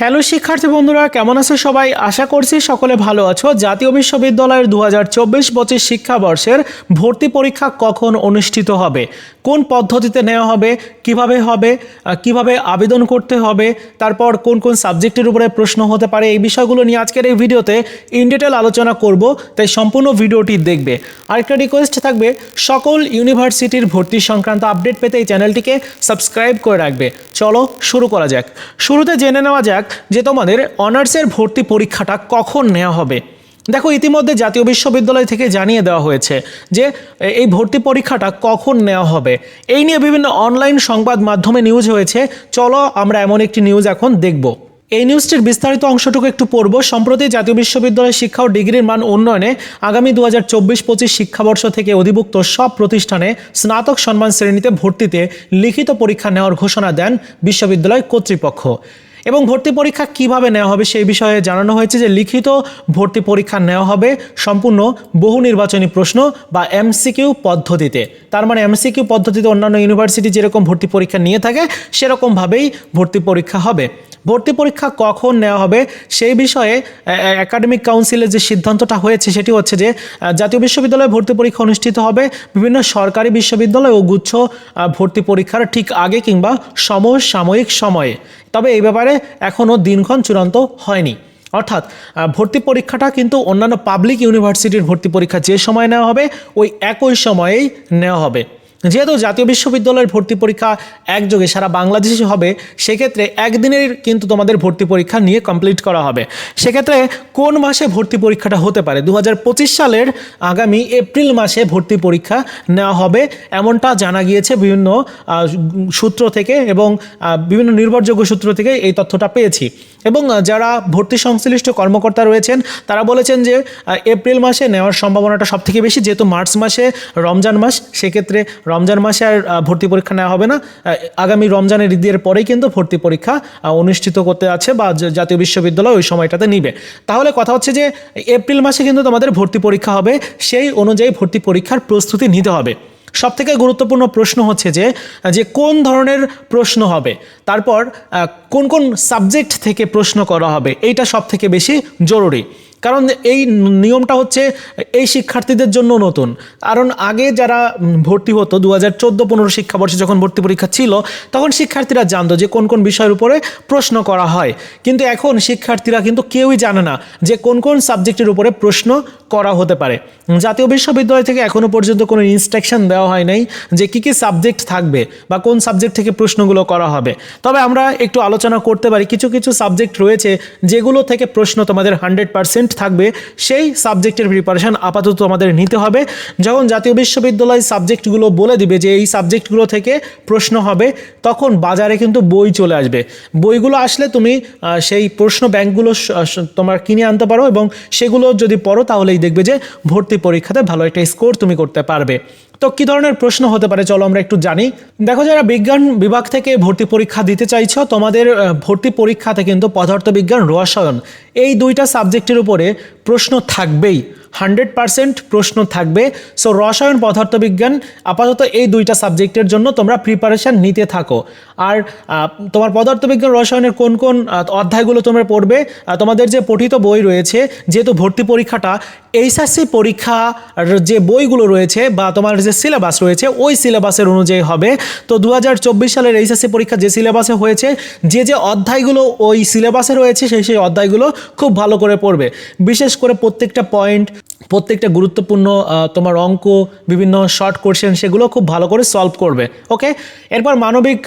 Hello শিক্ষার্থী বন্ধুরা, কেমন আছে সবাই? আশা করছি সকলে ভালো আছো। জাতীয় বিশ্ববিদ্যালয়ের দু হাজার চব্বিশ পঁচিশ শিক্ষাবর্ষের ভর্তি পরীক্ষা কখন অনুষ্ঠিত হবে? কোন পদ্ধতিতে নেওয়া হবে? কীভাবে হবে? কীভাবে আবেদন করতে হবে? তারপর কোন কোন সাবজেক্টের উপরে প্রশ্ন হতে পারে? এই বিষয়গুলো নিয়ে আজকের এই ভিডিওতে ইন ডিটেল আলোচনা করব, তাই সম্পূর্ণ ভিডিওটি দেখবে। আরেকটা রিকোয়েস্ট থাকবে, সকল ইউনিভার্সিটির ভর্তি সংক্রান্ত আপডেট পেতে এই চ্যানেলটিকে সাবস্ক্রাইব করে রাখবে। চলো শুরু করা যাক। শুরুতে জেনে নেওয়া যাক যে তোমাদের অনার্সের ভর্তি পরীক্ষাটা কখন নেওয়া হবে। দেখো, ইতিমধ্যে জাতীয় বিশ্ববিদ্যালয় থেকে জানিয়ে দেওয়া হয়েছে যে এই ভর্তি পরীক্ষাটা কখন নেওয়া হবে। এই নিয়ে বিভিন্ন অনলাইন সংবাদ মাধ্যমে নিউজ হয়েছে। চলো, আমরা এমন একটি নিউজ এখন দেখব। এই নিউজটির বিস্তারিত অংশটুকু একটু পড়ব। সম্প্রতি জাতীয় বিশ্ববিদ্যালয় শিক্ষা ও ডিগ্রির মান উন্নয়নে আগামী দু হাজার চব্বিশ পঁচিশ শিক্ষাবর্ষ থেকে অধিভুক্ত সব প্রতিষ্ঠানে স্নাতক সম্মান শ্রেণীতে ভর্তিতে লিখিত পরীক্ষা নেওয়ার ঘোষণা দেন বিশ্ববিদ্যালয় কর্তৃপক্ষ। এবং ভর্তি পরীক্ষা কীভাবে নেওয়া হবে সেই বিষয়ে জানানো হয়েছে যে লিখিত ভর্তি পরীক্ষা নেওয়া হবে সম্পূর্ণ বহু নির্বাচনী প্রশ্ন বা এমসিকিউ পদ্ধতিতে। তার মানে এমসিকিউ পদ্ধতিতে অন্যান্য ইউনিভার্সিটি যেরকম ভর্তি পরীক্ষা নিয়ে থাকে, সেরকমভাবেই ভর্তি পরীক্ষা হবে। ভর্তি পরীক্ষা কখন নেওয়া হবে? সেই বিষয়ে একাডেমিক কাউন্সিলের যে সিদ্ধান্তটা হয়েছে, সেটি হচ্ছে যে জাতীয় বিশ্ববিদ্যালয়ে ভর্তি পরীক্ষা অনুষ্ঠিত হবে। বিভিন্ন সরকারি বিশ্ববিদ্যালয় ও গুচ্ছ ভর্তি পরীক্ষার ঠিক আগে কিংবা সমসাময়িক সময়ে। তবে এই ব্যাপারে এখনও দিনক্ষণ চূড়ান্ত হয়নি। অর্থাৎ ভর্তি পরীক্ষাটা কিন্তু অন্যান্য পাবলিক ইউনিভার্সিটির ভর্তি পরীক্ষা যে সময় নেওয়া হবে, ওই একই সময়েই নেওয়া হবে। যেহেতু জাতীয় বিশ্ববিদ্যালয়ের ভর্তি পরীক্ষা একযোগে সারা বাংলাদেশে হবে, সেক্ষেত্রে একদিনের কিন্তু তোমাদের ভর্তি পরীক্ষা নিয়ে কমপ্লিট করা হবে। সেক্ষেত্রে কোন মাসে ভর্তি পরীক্ষাটা হতে পারে? দু হাজার পঁচিশ সালের আগামী এপ্রিল মাসে ভর্তি পরীক্ষা নেওয়া হবে। এমনটা জানা গিয়েছে বিভিন্ন সূত্র থেকে এবং বিভিন্ন নির্ভরযোগ্য সূত্র থেকে এই তথ্যটা পেয়েছি। এবং যারা ভর্তি সংশ্লিষ্ট কর্মকর্তা রয়েছেন, তারা বলেছেন যে এপ্রিল মাসে নেওয়ার সম্ভাবনাটা সব থেকে বেশি, যেহেতু মার্চ মাসে রমজান মাস, সেক্ষেত্রে রমজান মাসে আর ভর্তি পরীক্ষা নেওয়া হবে না। আগামী রমজানের ঈদের পরেই কিন্তু ভর্তি পরীক্ষা অনুষ্ঠিত করতে আছে বা জাতীয় বিশ্ববিদ্যালয় ওই সময়টাতে নিবে। তাহলে কথা হচ্ছে যে, এপ্রিল মাসে কিন্তু তোমাদের ভর্তি পরীক্ষা হবে, সেই অনুযায়ী ভর্তি পরীক্ষার প্রস্তুতি নিতে হবে। সব থেকে গুরুত্বপূর্ণ প্রশ্ন হচ্ছে যে যে কোন ধরনের প্রশ্ন হবে, তারপর কোন কোন সাবজেক্ট থেকে প্রশ্ন করা হবে, এইটা সব থেকে বেশি জরুরি। কারণ এই নিয়মটা হচ্ছে এই শিক্ষার্থীদের জন্য নতুন। কারণ আগে যারা ভর্তি হতো দু হাজার চোদ্দ পনেরো শিক্ষাবর্ষে যখন ভর্তি পরীক্ষা ছিল, তখন শিক্ষার্থীরা জানতো যে কোন কোন বিষয়ের উপরে প্রশ্ন করা হয়। কিন্তু এখন শিক্ষার্থীরা কিন্তু কেউই জানে না যে কোন কোন সাবজেক্টের উপরে প্রশ্ন করা হতে পারে। জাতীয় বিশ্ববিদ্যালয় থেকে এখনও পর্যন্ত কোনো ইনস্ট্রাকশন দেওয়া হয় নাই যে কী কী সাবজেক্ট থাকবে বা কোন সাবজেক্ট থেকে প্রশ্নগুলো করা হবে। তবে আমরা একটু আলোচনা করতে পারি, কিছু কিছু সাবজেক্ট রয়েছে যেগুলো থেকে প্রশ্ন তোমাদের হান্ড্রেড পার্সেন্ট থাকবে, সেই সাবজেক্টের প্রিপারেশান আপাতত আমাদের নিতে হবে। যখন জাতীয় বিশ্ববিদ্যালয় সাবজেক্টগুলো বলে দিবে যে এই সাবজেক্টগুলো থেকে প্রশ্ন হবে, তখন বাজারে কিন্তু বই চলে আসবে। বইগুলো আসলে তুমি সেই প্রশ্ন ব্যাংকগুলো তোমার কিনে আনতে পারো এবং সেগুলো যদি পড়ো তাহলেই দেখবে যে ভর্তি পরীক্ষাতে ভালো একটা স্কোর তুমি করতে পারবে। তো কী ধরনের প্রশ্ন হতে পারে, চলো আমরা একটু জানি। দেখো, যারা বিজ্ঞান বিভাগ থেকে ভর্তি পরীক্ষা দিতে চাইছো, তোমাদের ভর্তি পরীক্ষাতে কিন্তু পদার্থবিজ্ঞান রসায়ন, এই দুইটা সাবজেক্টের উপরে প্রশ্ন থাকবেই। হান্ড্রেড পার্সেন্ট প্রশ্ন থাকবে। সো রসায়ন, পদার্থবিজ্ঞান, আপাতত এই দুইটা সাবজেক্টের জন্য তোমরা প্রিপারেশান নিতে থাকো। আর তোমার পদার্থবিজ্ঞান, রসায়নের কোন কোন অধ্যায়গুলো তোমরা পড়বে তোমাদের যে পঠিত বই রয়েছে, যেহেতু ভর্তি পরীক্ষাটা, এইচএসসি পরীক্ষার যে বইগুলো রয়েছে বা তোমার যে সিলেবাস রয়েছে, ওই সিলেবাসের অনুযায়ী হবে। তো দু হাজার চব্বিশ সালের এইচএসসি পরীক্ষা যে সিলেবাসে হয়েছে, যে যে অধ্যায়গুলো ওই সিলেবাসে রয়েছে, সেই সেই অধ্যায়গুলো খুব ভালো করে পড়বে। বিশেষ করে প্রত্যেকটা পয়েন্ট প্রত্যেকটা গুরুত্বপূর্ণ তোমার অঙ্ক, বিভিন্ন শর্ট কোশ্চেন সেগুলো খুব ভালো করে সলভ করবে ওকে এরপর মানবিক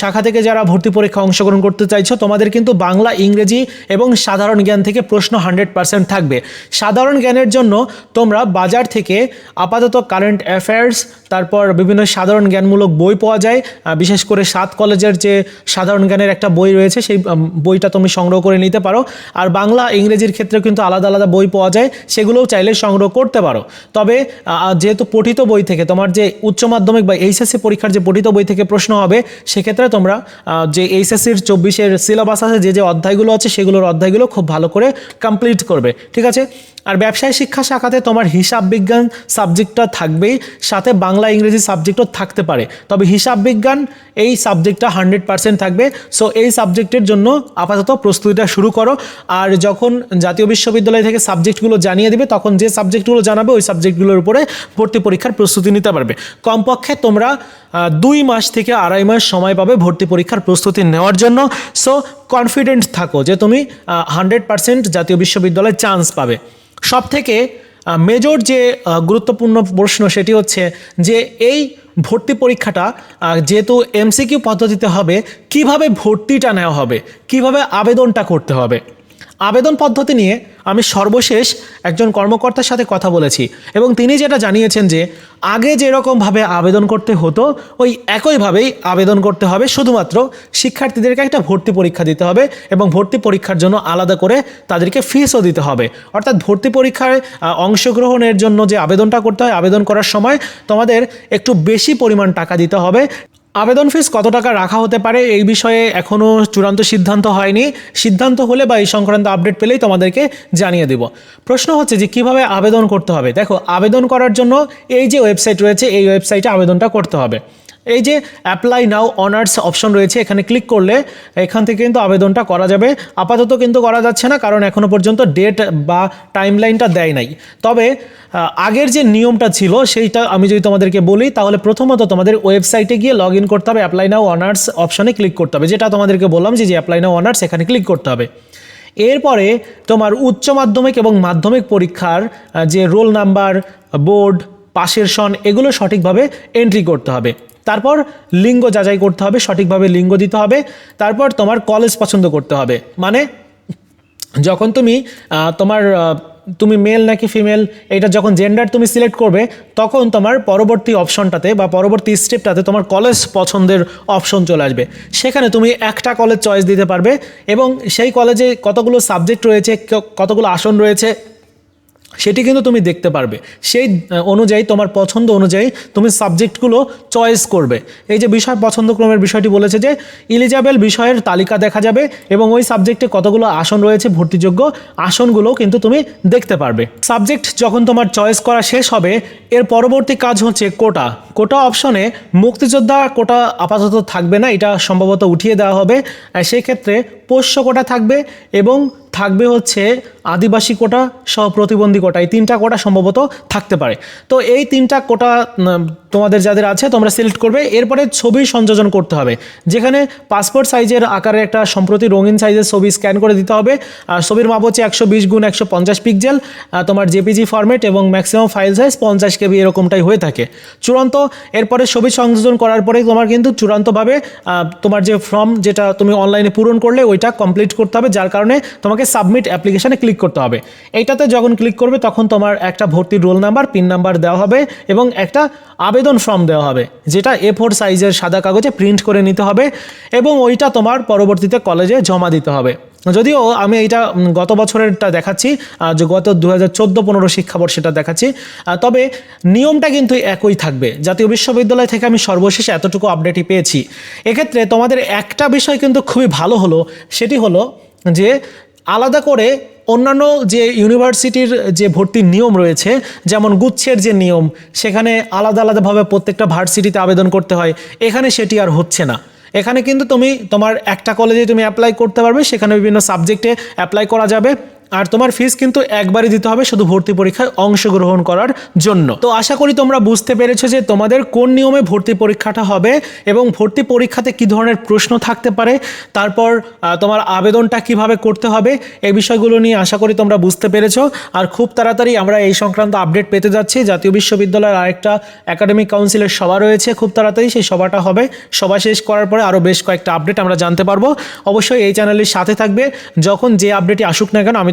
শাখা থেকে যারা ভর্তি পরীক্ষা অংশগ্রহণ করতে চাইছো, তোমাদের কিন্তু বাংলা, ইংরেজি এবং সাধারণ জ্ঞান থেকে প্রশ্ন হান্ড্রেড পার্সেন্ট থাকবে। সাধারণ জ্ঞানের জন্য তোমরা বাজার থেকে আপাতত কারেন্ট অ্যাফেয়ার্স তারপর বিভিন্ন সাধারণ জ্ঞানমূলক বই পাওয়া যায় বিশেষ করে সাত কলেজের যে সাধারণ জ্ঞানের একটা বই রয়েছে, সেই বইটা তুমি সংগ্রহ করে নিতে পারো। আর বাংলা, ইংরেজির ক্ষেত্রে কিন্তু আলাদা আলাদা বই পাওয়া যায়, সেগুলোও চাইলে সংগ্রহ করতে পারো। তবে যেহেতু পঠিত বই থেকে তোমার যে উচ্চ মাধ্যমিক বা এইচএসসি পরীক্ষার যে পঠিত বই থেকে প্রশ্ন হবে, সেক্ষেত্রে তোমরা যে এইচএসসির চব্বিশের সিলেবাস আছে, যে যে অধ্যায়গুলো আছে, সেগুলোর অধ্যায়গুলো খুব ভালো করে কমপ্লিট করবে। ঠিক আছে? আর ব্যবসায় শিক্ষা শাখাতে তোমার হিসাব বিজ্ঞান সাবজেক্টটা থাকবেই, সাথে বাংলা, ইংরেজি সাবজেক্টও থাকতে পারে। তবে হিসাব বিজ্ঞান, এই সাবজেক্টটা হান্ড্রেড পার্সেন্ট থাকবে। সো এই সাবজেক্টের জন্য আপাতত প্রস্তুতিটা শুরু করো। আর যখন জাতীয় বিশ্ববিদ্যালয় থেকে সাবজেক্টগুলো জানিয়ে দেবে, তখন যে সাবজেক্টগুলো জানাবে, ওই সাবজেক্টগুলোর উপরে ভর্তি পরীক্ষার প্রস্তুতি নিতে পারবে। কমপক্ষে তোমরা দুই মাস থেকে আড়াই মাস সময় পাবে ভর্তি পরীক্ষার প্রস্তুতি নেওয়ার জন্য। সো কনফিডেন্ট থাকো যে তুমি হান্ড্রেড পার্সেন্ট জাতীয় বিশ্ববিদ্যালয়ে চান্স পাবে। সব থেকে মেজর যে গুরুত্বপূর্ণ প্রশ্ন সেটি হচ্ছে যে, এই ভর্তি পরীক্ষাটা যেহেতু এমসিকিউ পদ্ধতিতে হবে, কীভাবে ভর্তিটা নেওয়া হবে, কীভাবে আবেদনটা করতে হবে? আবেদন পদ্ধতি নিয়ে আমি সর্বশেষ একজন কর্মকর্তার সাথে কথা বলেছি এবং তিনি যেটা জানিয়েছেন যে আগে যেরকমভাবে আবেদন করতে হতো, ওই একইভাবেই আবেদন করতে হবে। শুধুমাত্র শিক্ষার্থীদেরকে একটা ভর্তি পরীক্ষা দিতে হবে এবং ভর্তি পরীক্ষার জন্য আলাদা করে তাদেরকে ফিসও দিতে হবে। অর্থাৎ ভর্তি পরীক্ষায় অংশগ্রহণের জন্য যে আবেদনটা করতে হয়, আবেদন করার সময় তোমাদের একটু বেশি পরিমাণ টাকা দিতে হবে। আবেদন ফিস কত টাকা রাখা হতে পারে এই বিষয়ে এখনও চূড়ান্ত সিদ্ধান্ত হয়নি। সিদ্ধান্ত হলে বা এই সংক্রান্ত আপডেট পেলেই তোমাদেরকে জানিয়ে দেব। প্রশ্ন হচ্ছে যে কীভাবে আবেদন করতে হবে? দেখো, আবেদন করার জন্য এই যে ওয়েবসাইট রয়েছে, এই ওয়েবসাইটে আবেদনটা করতে হবে। এই যে অ্যাপ্লাই নাও অনার্স অপশন রয়েছে, এখানে ক্লিক করলে এখান থেকে কিন্তু আবেদনটা করা যাবে। আপাতত কিন্তু করা যাচ্ছে না, কারণ এখনও পর্যন্ত ডেট বা টাইমলাইনটা দেয় নাই। তবে আগের যে নিয়মটা ছিল, সেইটা আমি যদি তোমাদেরকে বলি, তাহলে প্রথমত তোমাদের ওয়েবসাইটে গিয়ে লগ ইন করতে হবে অ্যাপ্লাই নাও অনার্স অপশনে ক্লিক করতে হবে। যেটা তোমাদেরকে বললাম যে যে অ্যাপ্লাই নাও অনার্স এখানে ক্লিক করতে হবে। এরপরে তোমার উচ্চ মাধ্যমিক এবং মাধ্যমিক পরীক্ষার যে রোল নাম্বার বোর্ড পাশের সন এগুলো সঠিকভাবে এন্ট্রি করতে হবে। তারপর লিঙ্গ যাচাই করতে হবে, সঠিকভাবে লিঙ্গ দিতে হবে, তারপর তোমার কলেজ পছন্দ করতে হবে। মানে যখন তুমি তোমার তুমি মেল নাকি ফিমেল এটা যখন জেন্ডার তুমি সিলেক্ট করবে, তখন তোমার পরবর্তী অপশনটাতে বা পরবর্তী স্টেপটাতে তোমার কলেজ পছন্দের অপশন চলে আসবে। সেখানে তুমি একটা কলেজ চয়েস দিতে পারবে এবং সেই কলেজে কতগুলো সাবজেক্ট রয়েছে কতগুলো আসন রয়েছে সেটি কিন্তু তুমি দেখতে পারবে। সেই অনুযায়ী, তোমার পছন্দ অনুযায়ী তুমি সাবজেক্টগুলো চয়েস করবে। এই যে বিষয় পছন্দক্রমের বিষয়টি বলেছে যে ইলিজাবেল বিষয়ের তালিকা দেখা যাবে এবং ওই সাবজেক্টে কতগুলো আসন রয়েছে, ভর্তিযোগ্য আসনগুলো কিন্তু তুমি দেখতে পারবে। সাবজেক্ট যখন তোমার চয়েস করা শেষ হবে, এর পরবর্তী কাজ হচ্ছে কোটা। কোটা অপশনে মুক্তিযোদ্ধা কোটা আপাতত থাকবে না, এটা সম্ভবত উঠিয়ে দেওয়া হবে। সেই ক্ষেত্রে পোষ্য কোটা থাকবে এবং থাকবে হচ্ছে আদিবাসী কোটা সহ প্রতিবন্ধী কোটা। এই তিনটা কোটা সম্ভবত থাকতে পারে। তো এই তিনটা কোটা তোমাদের যাদের আছে, তোমরা সিলেক্ট করবে। এরপরে ছবি সংযোজন করতে হবে। যেখানে পাসপোর্ট সাইজের আকারে একটা সম্প্রতি রঙিন সাইজের ছবি স্ক্যান করে দিতে হবে। আর ছবির মাপ হচ্ছে একশো বিশ গুণ একশো পঞ্চাশ পিক্সেল তোমার জেপিজি ফরম্যাট এবং ম্যাক্সিমাম ফাইল সাইজ পঞ্চাশ কেবি এরকমটাই হয়ে থাকে। চূড়ান্ত, এরপরে ছবি সংযোজন করার পরে তোমার কিন্তু চূড়ান্তভাবে তোমার যে ফর্ম যেটা তুমি অনলাইনে পূরণ করলে, ওইটা কমপ্লিট করতে হবে, যার কারণে তোমাকে সাবমিট অ্যাপ্লিকেশানে ক্লিক করতে হবে। এইটাতে যখন ক্লিক করবে, তখন তোমার একটা ভর্তির রোল নাম্বার পিন নাম্বার দেওয়া হবে এবং একটা আবেদন ফর্ম দেওয়া হবে, যেটা এ ফোর সাইজের সাদা কাগজে প্রিন্ট করে নিতে হবে এবং ওইটা তোমার পরবর্তীতে কলেজে জমা দিতে হবে। যদিও আমি এইটা গত বছরেরটা দেখাচ্ছি যে গত দু হাজার চোদ্দ পনেরো শিক্ষাবর্ষেটা দেখাচ্ছি তবে নিয়মটা কিন্তু একই থাকবে। জাতীয় বিশ্ববিদ্যালয় থেকে আমি সর্বশেষে এতটুকু আপডেটই পেয়েছি। এক্ষেত্রে তোমাদের একটা বিষয় কিন্তু খুবই ভালো হলো, সেটি হলো যে আলাদা করে অন্যান্য যে ইউনিভার্সিটির যে ভর্তির নিয়ম রয়েছে, যেমন গুচ্ছের যে নিয়ম, সেখানে আলাদা আলাদাভাবে প্রত্যেকটা ভার্সিটিতে আবেদন করতে হয়। এখানে সেটি আর হচ্ছে না। এখানে কিন্তু তুমি তোমার একটা কলেজে তুমি অ্যাপ্লাই করতে পারবে, সেখানে বিভিন্ন সাবজেক্টে অ্যাপ্লাই করা যাবে। আর তোমার ফিস কিন্তু একবারই দিতে হবে শুধু ভর্তি পরীক্ষায় অংশগ্রহণ করার জন্য। তো আশা করি তোমরা বুঝতে পেরেছ যে তোমাদের কোন নিয়মে ভর্তি পরীক্ষাটা হবে এবং ভর্তি পরীক্ষাতে কি ধরনের প্রশ্ন থাকতে পারে, তারপর তোমার আবেদনটা কীভাবে করতে হবে এই বিষয়গুলো নিয়ে আশা করি তোমরা বুঝতে পেরেছ। আর খুব তাড়াতাড়ি আমরা এই সংক্রান্ত আপডেট পেতে যাচ্ছি। জাতীয় বিশ্ববিদ্যালয়ের আরেকটা একাডেমিক কাউন্সিলের সভা রয়েছে, খুব তাড়াতাড়ি সেই সভাটা হবে। সভা শেষ করার পরে আরও বেশ কয়েকটা আপডেট আমরা জানতে পারব। অবশ্যই এই চ্যানেলের সাথে থাকবে। যখন যে আপডেটই আসুক না কেন, আমি